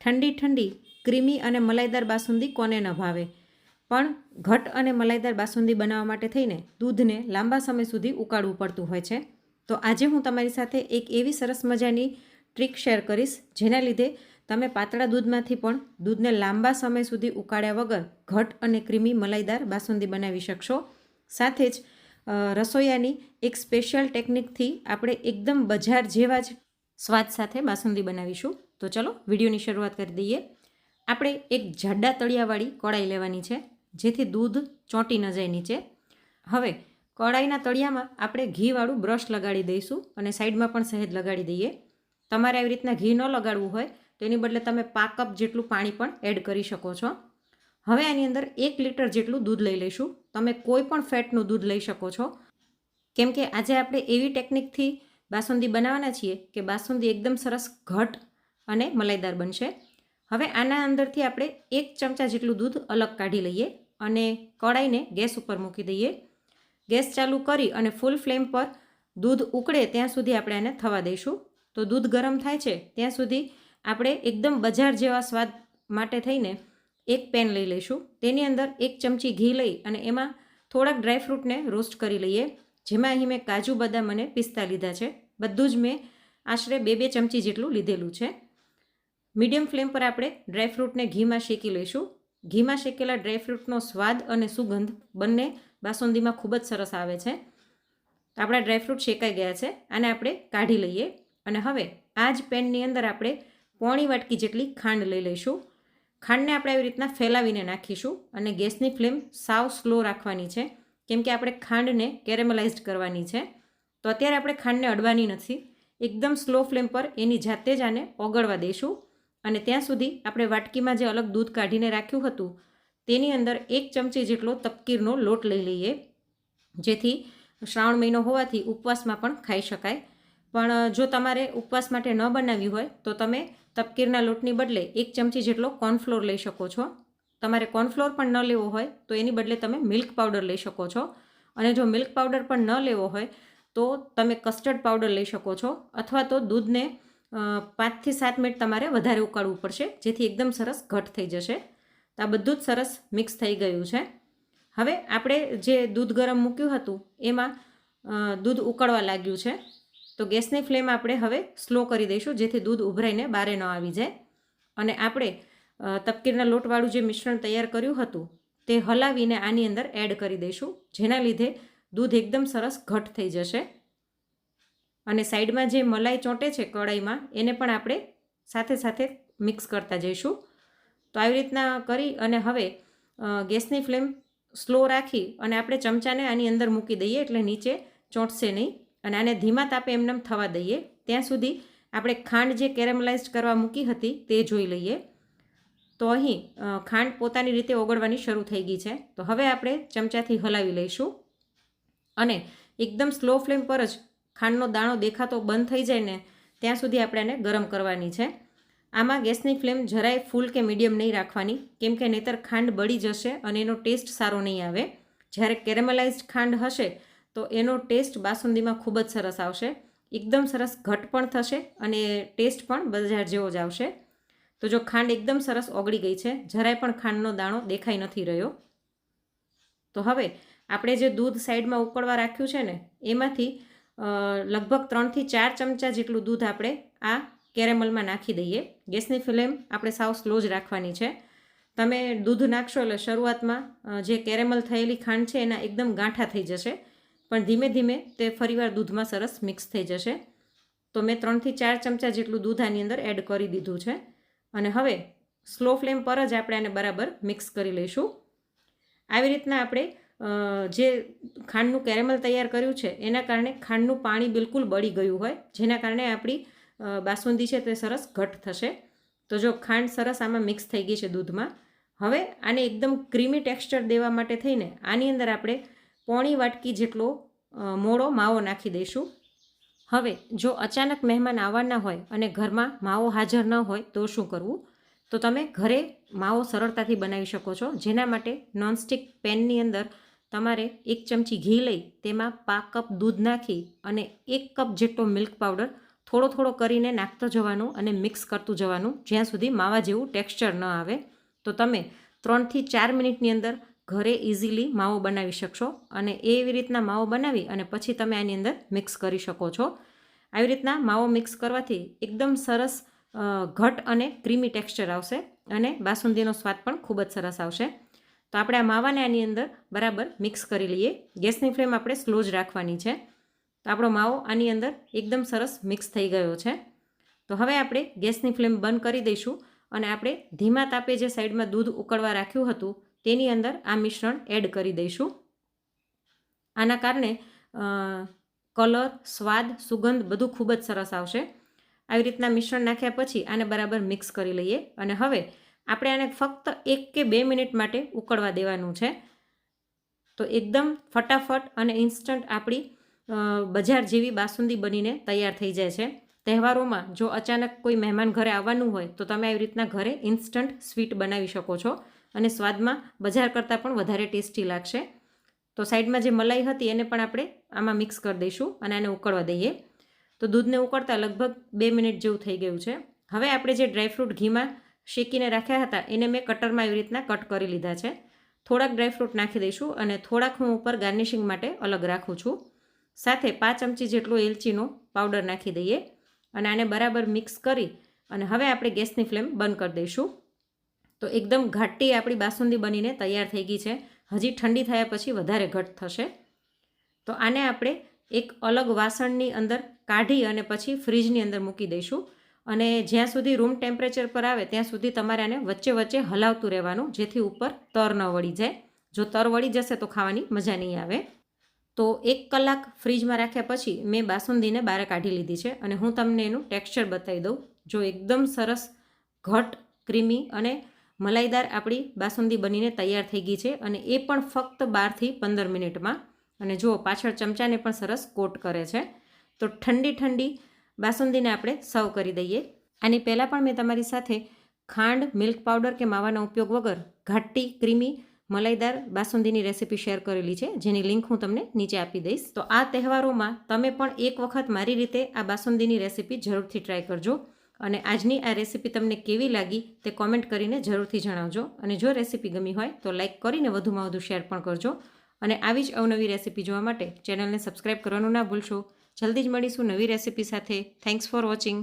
ઠંડી ઠંડી, ક્રીમી અને મલાઈદાર બાસુંદી કોને ન ભાવે? પણ ઘટ અને મલાઈદાર બાસુંદી બનાવવા માટે થઈને દૂધને લાંબા સમય સુધી ઉકાળવું પડતું હોય છે. તો આજે હું તમારી સાથે એક એવી સરસ મજાની ટ્રીક શેર કરીશ, જેના લીધે તમે પાતળા દૂધમાંથી પણ દૂધને લાંબા સમય સુધી ઉકાળ્યા વગર ઘટ અને ક્રીમી મલાઈદાર બાસુંદી બનાવી શકશો. સાથે જ રસોયાની એક સ્પેશિયલ ટેકનિકથી આપણે એકદમ બજાર જેવા જ સ્વાદ સાથે બાસુંદી બનાવીશું. તો ચલો, વિડીયોની શરૂઆત કરી દઈએ. આપણે એક જાડા તળિયાવાળી કડાઈ લેવાની છે, જેથી દૂધ ચોંટી ન જાય નીચે. હવે કળાઈના તળિયામાં આપણે ઘીવાળું બ્રશ લગાડી દઈશું અને સાઈડમાં પણ સહેજ લગાડી દઈએ. તમારે આવી રીતના ઘી ન લગાડવું હોય, તો એની બદલે તમે પા કપ જેટલું પાણી પણ એડ કરી શકો છો. હવે આની અંદર એક લીટર જેટલું દૂધ લઈ લઈશું. તમે કોઈ પણ ફેટનું દૂધ લઈ શકો છો. કેમ કે આજે આપણે એવી ટેકનિકથી બાસુંદી બનાવવાના છીએ કે બાસુંદી એકદમ સરસ ઘટ અને મલાઈદાર બનશે. હવે આના અંદરથી આપણે એક ચમચા જેટલું દૂધ અલગ કાઢી લઈએ અને કડાઈને ગેસ ઉપર મૂકી દઈએ. ગેસ ચાલુ કરી અને ફૂલ ફ્લેમ પર દૂધ ઉકળે ત્યાં સુધી આપણે આને થવા દઈશું. તો દૂધ ગરમ થાય છે ત્યાં સુધી આપણે એકદમ બજાર જેવા સ્વાદ માટે થઈને એક પેન લઈ લઈશું. તેની અંદર એક ચમચી ઘી લઈ અને એમાં થોડાક ડ્રાયફ્રૂટને રોસ્ટ કરી લઈએ. જેમાં અહીં મેં કાજુ, બદામ અને પિસ્તા લીધા છે. બધું જ મેં આશરે બે બે ચમચી જેટલું લીધેલું છે. મીડિયમ ફ્લેમ પર આપણે ડ્રાયફ્રૂટને ઘીમાં શેકી લઈશું. ઘીમાં શેકેલા ડ્રાયફ્રૂટનો સ્વાદ અને સુગંધ બંને બાસુંદીમાં ખૂબ જ સરસ આવે છે. આપણા ડ્રાયફ્રૂટ શેકાઈ ગયા છે. આને આપણે કાઢી લઈએ. અને હવે આ જ પેનની અંદર આપણે પોણી વાટકી જેટલી ખાંડ લઈ લઈશું. ખાંડને આપણે આવી રીતના ફેલાવીને નાખીશું અને ગેસની ફ્લેમ સાવ સ્લો રાખવાની છે. કેમ કે આપણે ખાંડને કેરેમલાઇઝડ કરવાની છે. તો અત્યારે આપણે ખાંડને અડવાની નથી. એકદમ સ્લો ફ્લેમ પર એની જાતે જ આને ઓગળવા દઈશું. અને ત્યાં સુધી આપણે વાટકીમાં જે અલગ દૂધ કાઢીને રાખ્યું હતું, તેની અંદર એક ચમચી જેટલો તપકીરનો લોટ લઈ લઈએ. જેથી શ્રાવણ મહિનો હોવાથી ઉપવાસમાં પણ ખાઈ શકાય. પણ જો તમારે ઉપવાસ માટે ન બનાવ્યું હોય, તો તમે તપકીરના લોટની બદલે એક ચમચી જેટલો કોર્નફ્લોર લઈ શકો છો. તમારે કોર્નફ્લોર પણ ન લેવો હોય, તો એની બદલે તમે મિલ્ક પાવડર લઈ શકો છો. અને જો મિલ્ક પાવડર પણ ન લેવો હોય, તો તમે કસ્ટર્ડ પાવડર લઈ શકો છો. અથવા તો દૂધને પાંચથી સાત મિનિટ તમારે વધારે ઉકાળવું પડશે, જેથી એકદમ સરસ ઘટ થઈ જશે. તો આ બધું જ સરસ મિક્સ થઈ ગયું છે. હવે આપણે જે દૂધ ગરમ મૂક્યું હતું, એમાં દૂધ ઉકળવા લાગ્યું છે. તો ગેસની ફ્લેમ આપણે હવે સ્લો કરી દઈશું, જેથી દૂધ ઉભરાઈને બારે ન આવી જાય. અને આપણે તપકીરના લોટવાળું જે મિશ્રણ તૈયાર કર્યું હતું, તે હલાવીને આની અંદર એડ કરી દઈશું. જેના લીધે દૂધ એકદમ સરસ ઘટ થઈ જશે. અને સાઈડમાં જે મલાઈ ચોંટે છે કડાઈમાં, એને પણ આપણે સાથે સાથે મિક્સ કરતા જઈશું. તો આવી રીતના કરી અને હવે ગેસની ફ્લેમ સ્લો રાખી અને આપણે ચમચાને આની અંદર મૂકી દઈએ એટલે નીચે ચોંટશે નહીં. અને આને ધીમા તાપે એમનેમ થવા દઈએ. ત્યાં સુધી આપણે ખાંડ જે કેરેમલાઇઝ કરવા મૂકી હતી, તે જોઈ લઈએ. તો અહીં ખાંડ પોતાની રીતે ઓગળવાની શરૂ થઈ ગઈ છે. તો હવે આપણે ચમચાથી હલાવી લઈશું. અને એકદમ સ્લો ફ્લેમ પર જ ખાંડનો દાણો દેખાતો બંધ થઈ જાય ને, ત્યાં સુધી આપણે એને ગરમ કરવાની છે. આમાં ગેસની ફ્લેમ જરાય ફૂલ કે મીડિયમ નહીં રાખવાની, કેમ કે નહીતર ખાંડ બળી જશે અને એનો ટેસ્ટ સારો નહીં આવે. જ્યારે કેરેમલાઇઝ્ડ ખાંડ હશે, તો એનો ટેસ્ટ બાસુંદીમાં ખૂબ જ સરસ આવશે. એકદમ સરસ ઘટ પણ થશે અને ટેસ્ટ પણ બજાર જેવો જ આવશે. તો જો ખાંડ એકદમ સરસ ઓગળી ગઈ છે, જરાય પણ ખાંડનો દાણો દેખાઈ નથી રહ્યો. તો હવે આપણે જે દૂધ સાઈડમાં ઉકળવા રાખ્યું છે ને, એમાંથી લગભગ ત્રણથી ચાર ચમચા જેટલું દૂધ આપણે આ કેરેમલમાં નાખી દઈએ. ગેસની ફ્લેમ આપણે સાવ સ્લો જ રાખવાની છે. તમે દૂધ નાખશો એટલે શરૂઆતમાં જે કેરેમલ થયેલી ખાંડ છે એના એકદમ ગાંઠા થઈ જશે. પણ ધીમે ધીમે તે ફરીવાર દૂધમાં સરસ મિક્સ થઈ જશે. તો મેં ત્રણથી ચાર ચમચા જેટલું દૂધ આની અંદર એડ કરી દીધું છે. અને હવે સ્લો ફ્લેમ પર જ આપણે આને બરાબર મિક્સ કરી લઈશું. આવી રીતના આપણે જે ખાંડનું કેરેમલ તૈયાર કર્યું છે, એના કારણે ખાંડનું પાણી બિલકુલ બળી ગયું હોય, જેના કારણે આપણી બાસુંદી છે તે સરસ ઘટ થશે. તો જો ખાંડ સરસ આમાં મિક્સ થઈ ગઈ છે દૂધમાં, હવે આને એકદમ ક્રીમી ટેક્સચર દેવા માટે થઈને આની અંદર આપણે પોણી વાટકી જેટલો મોળો માવો નાખી દઈશું. હવે, જો અચાનક મહેમાન આવવાના હોય અને ઘરમાં માવો હાજર ન હોય, તો શું કરવું? તો તમે ઘરે માવો સરળતાથી બનાવી શકો છો. જેના માટે નોનસ્ટિક પેનની અંદર તમારે એક ચમચી ઘી લઈ, તેમાં પા કપ દૂધ નાખી અને એક કપ જેટલો મિલ્ક પાવડર થોડો થોડો કરીને નાખતો જવાનું અને મિક્સ કરતું જવાનું, જ્યાં સુધી માવા જેવું ટેક્સચર ન આવે. તો તમે ત્રણથી ચાર મિનિટની અંદર ઘરે ઇઝીલી માવો બનાવી શકશો અને એવી રીતના માવો બનાવી અને પછી તમે આની અંદર મિક્સ કરી શકો છો. આવી રીતના માવો મિક્સ કરવાથી એકદમ સરસ ઘટ અને ક્રીમી ટેક્સચર આવશે અને બાસુંદીનો સ્વાદ પણ ખૂબ જ સરસ આવશે. તો આપણે આ માવાને આની અંદર બરાબર મિક્સ કરી લઈએ. ગેસની ફ્લેમ આપણે સ્લો જ રાખવાની છે. તો આપણો માવો આની અંદર એકદમ સરસ મિક્સ થઈ ગયો છે. તો હવે આપણે ગેસની ફ્લેમ બંધ કરી દઈશું. અને આપણે ધીમા તાપે જે સાઈડમાં દૂધ ઉકળવા રાખ્યું હતું, તેની અંદર આ મિશ્રણ એડ કરી દઈશું. આના કારણે કલર, સ્વાદ, સુગંધ બધું ખૂબ જ સરસ આવશે. આવી રીતના મિશ્રણ નાખ્યા પછી આને બરાબર મિક્સ કરી લઈએ. અને હવે આપણે આને ફક્ત એક કે બે મિનિટ માટે ઉકળવા દેવાનું છે. તો એકદમ ફટાફટ અને ઇન્સ્ટન્ટ આપણી બજાર જેવી બાસુંદી બનીને તૈયાર થઈ જાય છે. તહેવારોમાં જો અચાનક કોઈ મહેમાન ઘરે આવવાનું હોય, તો તમે આવી રીતના ઘરે ઇન્સ્ટન્ટ સ્વીટ બનાવી શકો છો અને સ્વાદમાં બજાર કરતાં પણ વધારે ટેસ્ટી લાગશે. તો સાઈડમાં જે મલાઈ હતી એને પણ આપણે આમાં મિક્સ કરી દઈશું અને આને ઉકળવા દઈએ. તો દૂધને ઉકળતા લગભગ બે મિનિટ જેવું થઈ ગયું છે. હવે આપણે જે ડ્રાયફ્રૂટ ઘીમાં શેકીને રાખ્યા હતા, એને મેં કટરમાં એવી રીતના કટ કરી લીધા છે. થોડાક ડ્રાયફ્રૂટ નાખી દઈશું અને થોડાક હું ઉપર ગાર્નિશિંગ માટે અલગ રાખું છું. સાથે પાંચ ચમચી જેટલો એલચીનો પાવડર નાખી દઈએ. અને આને બરાબર મિક્સ કરી અને હવે આપણે ગેસની ફ્લેમ બંધ કરી દઈશું. તો એકદમ ઘાટી આપણી બાસુંદી બનીને તૈયાર થઈ ગઈ છે. હજી ઠંડી થયા પછી વધારે ઘટ થશે. તો આને આપણે એક અલગ વાસણની અંદર કાઢી અને પછી ફ્રીજની અંદર મૂકી દઈશું. અને જ્યાં સુધી રૂમ ટેમ્પરેચર પર આવે ત્યાં સુધી તમારે આને વચ્ચે વચ્ચે હલાવતું રહેવાનું, જેથી ઉપર તર ન વળી જાય. જો તર વળી જશે તો ખાવાની મજા નહીં આવે. તો એક કલાક ફ્રીજમાં રાખ્યા પછી મેં બાસુંદીને બહાર કાઢી લીધી છે અને હું તમને એનું ટેક્સચર બતાવી દઉં. જો એકદમ સરસ, ઘટ, ક્રીમી અને મલાઈદાર આપણી બાસુંદી બનીને તૈયાર થઈ ગઈ છે અને એ પણ ફક્ત બારથી પંદર મિનિટમાં. અને જુઓ, પાછળ ચમચાને પણ સરસ કોટ કરે છે. તો ઠંડી ઠંડી બાસુંદીને આપણે સર્વ કરી દઈએ. આની પહેલાં પણ મેં તમારી સાથે ખાંડ, મિલ્ક પાવડર કે માવાનો ઉપયોગ વગર ઘાટી, ક્રીમી મલાઈદાર બાસુંદીની રેસીપી શેર કરેલી છે, જેની લિંક હું તમને નીચે આપી દઈશ. તો આ તહેવારોમાં તમે પણ એક વખત મારી રીતે આ બાસુંદીની રેસીપી જરૂરથી ટ્રાય કરજો અને આજની આ રેસીપી તમને કેવી લાગી તે કોમેન્ટ કરીને જરૂરથી જણાવજો. અને જો રેસીપી ગમી હોય તો લાઇક કરીને વધુમાં વધુ શેર પણ કરજો. અને આવી જ અવનવી રેસીપી જોવા માટે ચેનલને સબસ્ક્રાઈબ કરવાનું ના ભૂલશો. જલ્દી જ મળીશું નવી રેસીપી સાથે. Thanks for watching